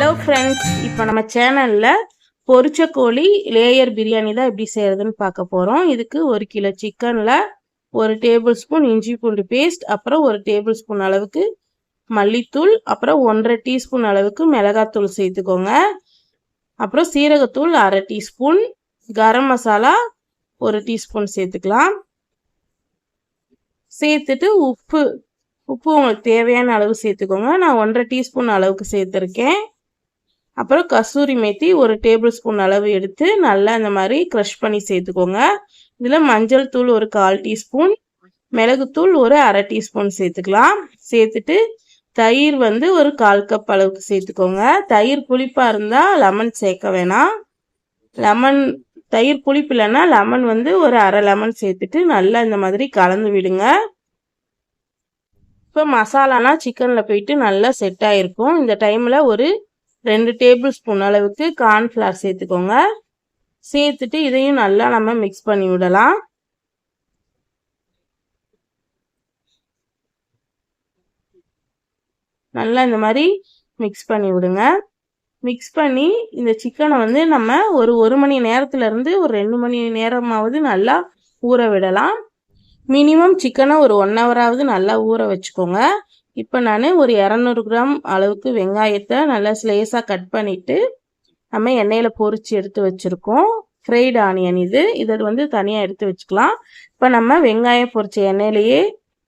Hello friends இப்போ நம்ம சேனலில் பொரிச்ச கோழி லேயர் பிரியாணி தான் எப்படி செய்கிறதுன்னு பார்க்க போகிறோம் இதுக்கு ஒரு கிலோ சிக்கனில் ஒரு டேபிள் ஸ்பூன் இஞ்சி பூண்டு பேஸ்ட் அப்புறம் ஒரு டேபிள் ஸ்பூன் அளவுக்கு மல்லித்தூள் அப்புறம் ஒன்றரை டீஸ்பூன் அளவுக்கு மிளகாத்தூள் சேர்த்துக்கோங்க. அப்புறம் சீரகத்தூள் அரை டீஸ்பூன் கரம் மசாலா ஒரு டீஸ்பூன் சேர்த்துக்கலாம். சேர்த்துட்டு உப்பு உப்பு உங்களுக்கு தேவையான அளவு சேர்த்துக்கோங்க. நான் ஒன்றரை டீஸ்பூன் அளவுக்கு சேர்த்துருக்கேன். அப்புறம் கஸ்தூரி மேத்தி ஒரு டேபிள் ஸ்பூன் அளவு எடுத்து நல்லா இந்த மாதிரி க்ரஷ் பண்ணி சேர்த்துக்கோங்க. இதில் மஞ்சள் தூள் ஒரு கால் டீஸ்பூன் மிளகுத்தூள் ஒரு அரை டீஸ்பூன் சேர்த்துக்கலாம். சேர்த்துட்டு தயிர் வந்து ஒரு கால் கப் அளவுக்கு சேர்த்துக்கோங்க. தயிர் புளிப்பாக இருந்தால் லெமன் சேர்க்க வேணாம். லெமன் தயிர் புளிப்பு இல்லைன்னா லெமன் வந்து ஒரு அரை லெமன் சேர்த்துட்டு நல்லா இந்த மாதிரி கலந்து விடுங்க. இப்போ மசாலானா சிக்கனில் போயிட்டு நல்லா செட் ஆகிருக்கும் இந்த டைமில் ஒரு ரெண்டு டேபிள் ஸ்பூன் அளவுக்கு கார்ன்ஃப்ளவர் சேர்த்துக்கோங்க. சேர்த்துட்டு இதையும் நல்லா நம்ம மிக்ஸ் பண்ணி விடலாம். நல்லா இந்த மாதிரி மிக்ஸ் பண்ணி விடுங்க. மிக்ஸ் பண்ணி இந்த சிக்கனை வந்து நம்ம ஒரு ஒரு மணி நேரத்துலேருந்து ஒரு ரெண்டு மணி நேரமாவது நல்லா ஊற விடலாம். மினிமம் சிக்கனை ஒரு ஒன் ஹவராவது நல்லா ஊற வச்சுக்கோங்க. இப்போ நான் ஒரு இரநூறு கிராம் அளவுக்கு வெங்காயத்தை நல்லா ஸ்லேஸாக கட் பண்ணிவிட்டு நம்ம எண்ணெயில் பொறிச்சு எடுத்து வச்சுருக்கோம். ஃப்ரைடு ஆனியன் இது. இதை வந்து தனியாக எடுத்து வச்சுக்கலாம். இப்போ நம்ம வெங்காயம் பொறிச்ச எண்ணெயிலேயே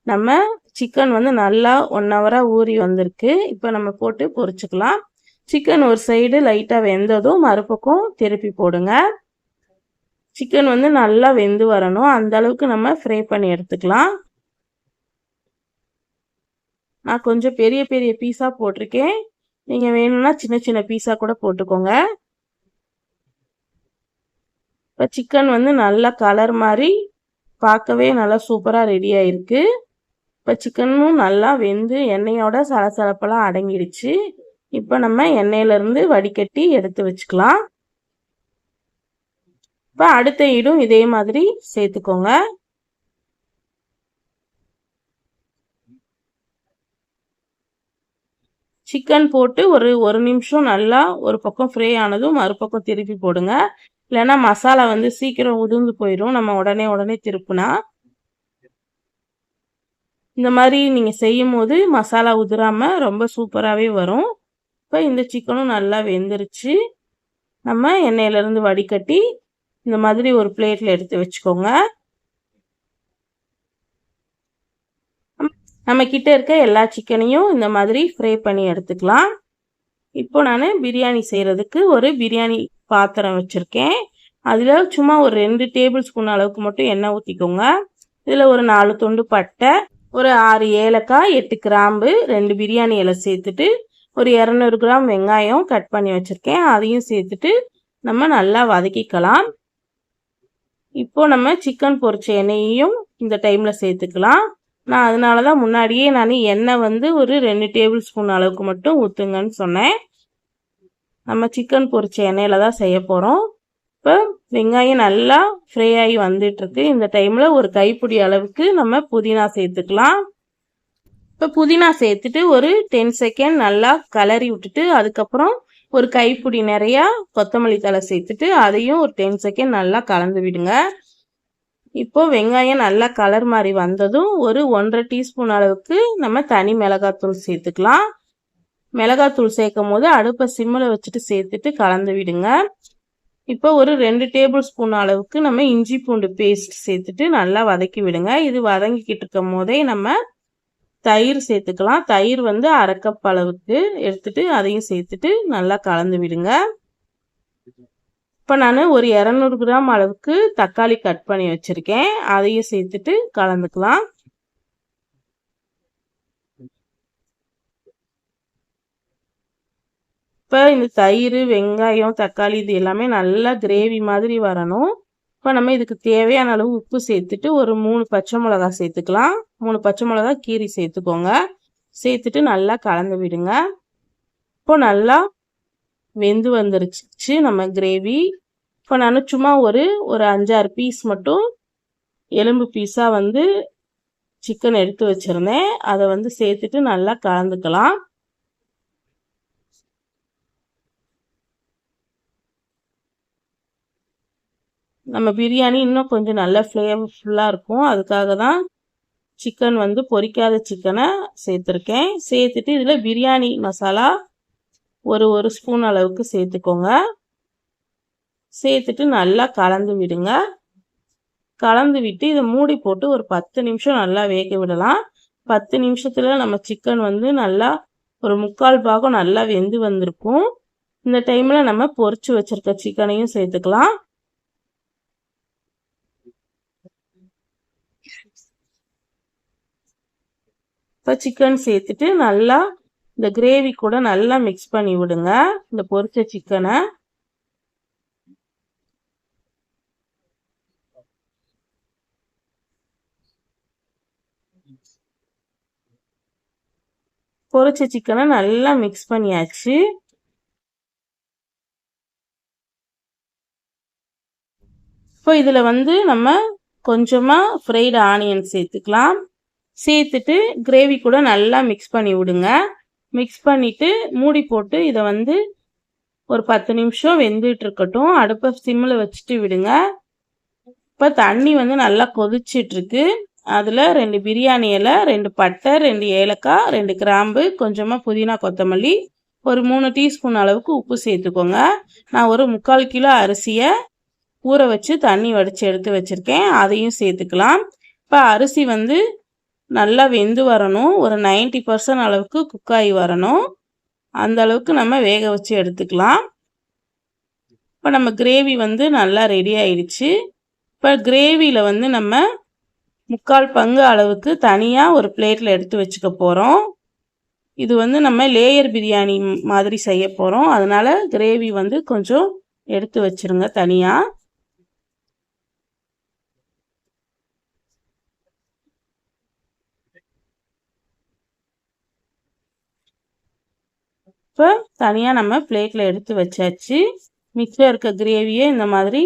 நம்ம சிக்கன் வந்து நல்லா ஒன் ஹவராக ஊறி வந்திருக்கு. இப்போ நம்ம போட்டு பொறிச்சுக்கலாம் சிக்கன் ஒரு சைடு லைட்டாக வெந்ததும் மறுபக்கம் திருப்பி போடுங்க. சிக்கன் வந்து நல்லா வெந்து வரணும். அந்த அளவுக்கு நம்ம ஃப்ரை பண்ணி எடுத்துக்கலாம். நான் கொஞ்சம் பெரிய பெரிய பீஸாக போட்டிருக்கேன். நீங்கள் வேணும்னா சின்ன சின்ன பீஸாக கூட போட்டுக்கோங்க. இப்போ சிக்கன் வந்து நல்லா கலர் மாதிரி பார்க்கவே நல்லா சூப்பராக ரெடி ஆயிருக்கு. இப்போ சிக்கனும் நல்லா வெந்து எண்ணெயோட சலசலப்பெல்லாம் அடங்கிடுச்சு. இப்போ நம்ம எண்ணெயிலேருந்து வடிகட்டி எடுத்து வச்சுக்கலாம். இப்போ அடுத்த ஈடும் இதே மாதிரி சேர்த்துக்கோங்க. சிக்கன் போட்டு ஒரு ஒரு நிமிஷம் நல்லா ஒரு பக்கம் ஃப்ரை ஆனதும் மறுபக்கம் திருப்பி போடுங்க. இல்லைன்னா மசாலா வந்து சீக்கிரம் உதிர்ந்து போயிடும் நம்ம உடனே உடனே திருப்புனா. இந்த மாதிரி நீங்கள் செய்யும் போது மசாலா உதிராமல் ரொம்ப சூப்பராகவே வரும். இப்போ இந்த சிக்கனும் நல்லா வெந்துருச்சு. நம்ம எண்ணெயிலேருந்து வடிகட்டி இந்த மாதிரி ஒரு பிளேட்டில் எடுத்து வச்சுக்கோங்க. நம்ம கிட்ட இருக்க எல்லா சிக்கனையும் இந்த மாதிரி ஃப்ரை பண்ணி எடுத்துக்கலாம். இப்போ நான் பிரியாணி செய்கிறதுக்கு ஒரு பிரியாணி பாத்திரம் வச்சுருக்கேன். அதில் சும்மா ஒரு ரெண்டு டேபிள் ஸ்பூன் அளவுக்கு மட்டும் எண்ணெய் ஊற்றிக்கோங்க இதில் ஒரு நாலு துண்டு பட்டை ஒரு ஆறு ஏலக்காய் எட்டு கிராம்பு ரெண்டு பிரியாணி இலை சேர்த்துட்டு ஒரு இரநூறு கிராம் வெங்காயம் கட் பண்ணி வச்சுருக்கேன். அதையும் சேர்த்துட்டு நம்ம நல்லா வதக்கிக்கலாம். இப்போ நம்ம சிக்கன் பொரிச்ச எண்ணெயையும் இந்த டைமில் சேர்த்துக்கலாம். நான் அதனால தான் முன்னாடியே நான் எண்ணெய் வந்து ஒரு ரெண்டு டேபிள் ஸ்பூன் அளவுக்கு மட்டும் ஊற்றுங்கன்னு சொன்னேன். நம்ம சிக்கன் பொரிச்ச எண்ணெயில் தான் செய்ய போகிறோம் இப்போ வெங்காயம் நல்லா ஃப்ரை ஆகி வந்துட்டுருக்கு. இந்த டைமில் ஒரு கைப்பிடி அளவுக்கு நம்ம புதினா சேர்த்துக்கலாம். இப்போ புதினா சேர்த்துட்டு ஒரு டென் செகண்ட் நல்லா கலரி விட்டுட்டு அதுக்கப்புறம் ஒரு கைப்பிடி நிறையா கொத்தமல்லி தலை சேர்த்துட்டு அதையும் ஒரு டென் செகண்ட் நல்லா கலந்து விடுங்க. இப்போ வெங்காயம் நல்லா கலர் மாதிரி வந்ததும் ஒரு ஒன்றரை டீஸ்பூன் அளவுக்கு நம்ம தனி மிளகாத்தூள் சேர்த்துக்கலாம். மிளகாத்தூள் சேர்க்கும் போது அடுப்பை சிம்மில் வச்சுட்டு சேர்த்துட்டு கலந்து விடுங்க. இப்போ ஒரு ரெண்டு டேபிள் ஸ்பூன் அளவுக்கு நம்ம இஞ்சி பூண்டு பேஸ்ட் சேர்த்துட்டு நல்லா வதக்கி விடுங்க. இது வதங்கிக்கிட்டு இருக்கும் போதே நம்ம தயிர் சேர்த்துக்கலாம். தயிர் வந்து அரை கப் அளவுக்கு எடுத்துட்டு அதையும் சேர்த்துட்டு நல்லா கலந்து விடுங்க. இப்போ நான் ஒரு இரநூறு கிராம் அளவுக்கு தக்காளி கட் பண்ணி வச்சுருக்கேன். அதையும் சேர்த்துட்டு கலந்துக்கலாம். இப்போ இந்த தயிர் வெங்காயம் தக்காளி இது எல்லாமே நல்லா கிரேவி மாதிரி வரணும். இப்போ நம்ம இதுக்கு தேவையான அளவு உப்பு சேர்த்துட்டு ஒரு மூணு பச்சை மிளகா சேர்த்துக்கலாம். மூணு பச்சை மிளகா கீரி சேர்த்துக்கோங்க. சேர்த்துட்டு நல்லா கலந்து விடுங்க. இப்போ நல்லா வெந்து வந்துருச்சு நம்ம கிரேவி இப்போ நான் சும்மா ஒரு ஒரு அஞ்சாறு பீஸ் மட்டும் எலும்பு பீஸாக வந்து சிக்கன் எடுத்து வச்சுருந்தேன். அதை வந்து சேர்த்துட்டு நல்லா கலந்துக்கலாம். நம்ம பிரியாணி இன்னும் கொஞ்சம் நல்ல ஃப்ளேவர்ஃபுல்லாக இருக்கும். அதுக்காக தான் சிக்கன் வந்து பொரிக்காத சிக்கனை சேர்த்துருக்கேன். சேர்த்துட்டு இதில் பிரியாணி மசாலா ஒரு ஒரு ஸ்பூன் அளவுக்கு சேர்த்துக்கோங்க. சேர்த்துட்டு நல்லா கலந்து விடுங்க. கலந்து விட்டு இதை மூடி போட்டு ஒரு பத்து நிமிஷம் நல்லா வேக விடலாம். பத்து நிமிஷத்தில் நம்ம சிக்கன் வந்து நல்லா ஒரு முக்கால் பாகம் நல்லா வெந்து வந்திருக்கும். இந்த டைமில் நம்ம பொறிச்சு வச்சுருக்க சிக்கனையும் சேர்த்துக்கலாம். இப்போ சிக்கன் சேர்த்துட்டு நல்லா இந்த கிரேவி கூட நல்லா மிக்ஸ் பண்ணி விடுங்க. இந்த பொரிச்ச சிக்கனை பொரிச்ச சிக்கனை நல்லா மிக்ஸ் பண்ணியாச்சு. இப்போ இதில் வந்து நம்ம கொஞ்சமாக ஃப்ரைடு ஆனியன் சேர்த்துக்கலாம். சேர்த்துட்டு கிரேவி கூட நல்லா மிக்ஸ் பண்ணி விடுங்க. மிக்ஸ் பண்ணிவிட்டு மூடி போட்டு இதை வந்து ஒரு பத்து நிமிஷம் வெந்துட்டு இருக்கட்டும். அடுப்பை சிம்மில் வச்சுட்டு விடுங்க. இப்போ தண்ணி வந்து நல்லா கொதிச்சிட்ருக்கு அதில் ரெண்டு பிரியாணி இலை ரெண்டு பட்டை ரெண்டு ஏலக்காய் ரெண்டு கிராம்பு கொஞ்சமாக புதினா கொத்தமல்லி ஒரு மூணு டீஸ்பூன் அளவுக்கு உப்பு சேர்த்துக்கோங்க. நான் ஒரு முக்கால் கிலோ அரிசியை ஊற வச்சு தண்ணி வடித்து எடுத்து வச்சுருக்கேன். அதையும் சேர்த்துக்கலாம். இப்போ அரிசி வந்து நல்லா வெந்து வரணும். ஒரு நைன்டி பர்சன்ட் அளவுக்கு குக்காகி வரணும். அந்த அளவுக்கு நம்ம வேக வச்சு எடுத்துக்கலாம். இப்போ நம்ம கிரேவி வந்து நல்லா ரெடி ஆயிடுச்சு. இப்போ கிரேவியில் வந்து நம்ம முக்கால் பங்கு அளவுக்கு தனியாக ஒரு பிளேட்டில் எடுத்து வச்சுக்க போகிறோம் இது வந்து நம்ம லேயர் பிரியாணி மாதிரி செய்ய போகிறோம் அதனால் கிரேவி வந்து கொஞ்சம் எடுத்து வச்சுருங்க தனியாக இப்போ தனியாக நம்ம பிளேட்டில் எடுத்து வச்சாச்சு. மிச்சம் இருக்க கிரேவியை இந்த மாதிரி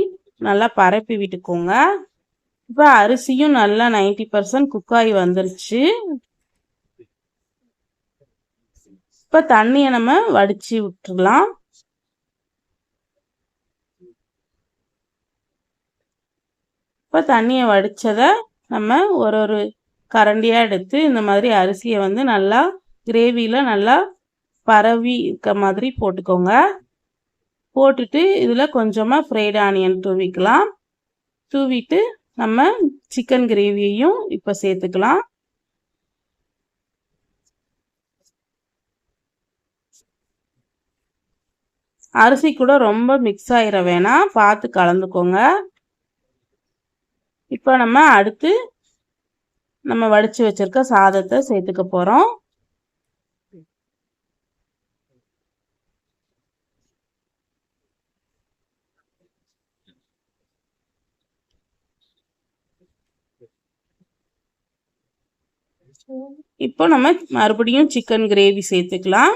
நல்லா பரப்பி விட்டுக்கோங்க. இப்போ அரிசியும் நல்லா நைன்டி பர்சன்ட் குக்காகி வந்துருச்சு. இப்போ தண்ணியை நம்ம வடித்து விட்டுடலாம் இப்போ தண்ணியை வடித்ததை நம்ம ஒரு ஒரு கரண்டியாக எடுத்து இந்த மாதிரி அரிசியை வந்து நல்லா கிரேவியில் நல்லா பரவி இருக்க மாதிரி போட்டுக்கோங்க. போட்டுட்டு இதில் கொஞ்சமாக ஃப்ரைட் ஆனியன் தூவிக்கலாம். தூவிட்டு நம்ம சிக்கன் கிரேவியையும் இப்போ சேர்த்துக்கலாம். அரிசி கூட ரொம்ப மிக்ஸ் ஆகிட வேணாம். பார்த்து கலந்துக்கோங்க. இப்போ நம்ம அடுத்து நம்ம வடித்து வச்சுருக்க சாதத்தை சேர்த்துக்க போகிறோம் இப்போ நம்ம மறுபடியும் சிக்கன் கிரேவி சேர்த்துக்கலாம்.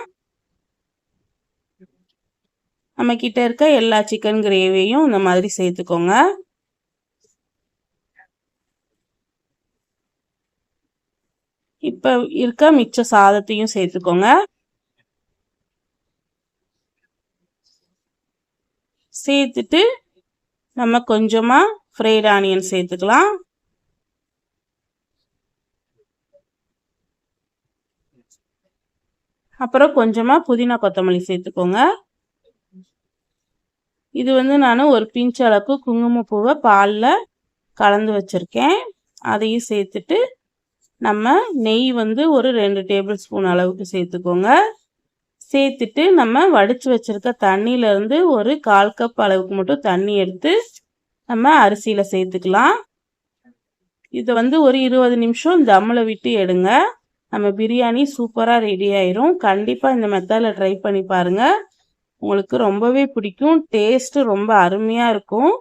நம்ம கிட்ட இருக்க எல்லா சிக்கன் கிரேவியும் இந்த மாதிரி சேர்த்துக்கோங்க. இப்போ இருக்க மிச்ச சாதத்தையும் சேர்த்துக்கோங்க. சேர்த்துட்டு நம்ம கொஞ்சமாக ஃப்ரைட் ஆனியன் சேர்த்துக்கலாம். அப்புறம் கொஞ்சமாக புதினா கொத்தமல்லி சேர்த்துக்கோங்க. இது வந்து நான் ஒரு பிஞ்ச் அளவுக்கு குங்குமப்பூவை பாலில் கலந்து வச்சுருக்கேன். அதையும் சேர்த்துட்டு நம்ம நெய் வந்து ஒரு ரெண்டு டேபிள் ஸ்பூன் அளவுக்கு சேர்த்துக்கோங்க. சேர்த்துட்டு நம்ம வடித்து வச்சுருக்க தண்ணியிலேருந்து ஒரு கால் கப் அளவுக்கு மட்டும் தண்ணி எடுத்து நம்ம அரிசியில் சேர்த்துக்கலாம். இதை வந்து ஒரு இருபது நிமிஷம் தம்மில் விட்டு எடுங்க. நம்ம பிரியாணி சூப்பராக ரெடி ஆயிரும். கண்டிப்பாக இந்த மெத்தடில் ட்ரை பண்ணி பாருங்கள் உங்களுக்கு ரொம்பவே பிடிக்கும். டேஸ்ட்டு ரொம்ப அருமையாக இருக்கும்.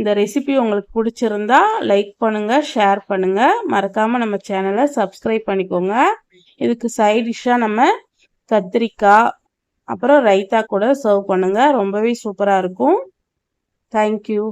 இந்த ரெசிபி உங்களுக்கு பிடிச்சிருந்தா லைக் பண்ணுங்கள் ஷேர் பண்ணுங்கள் மறக்காமல் நம்ம சேனலை சப்ஸ்கிரைப் பண்ணிக்கோங்க. இதுக்கு சைட் டிஷ்ஷாக நம்ம கத்திரிக்காய் அப்புறம் ரைத்தா கூட சர்வ் பண்ணுங்கள் ரொம்பவே சூப்பராக இருக்கும். தேங்க்யூ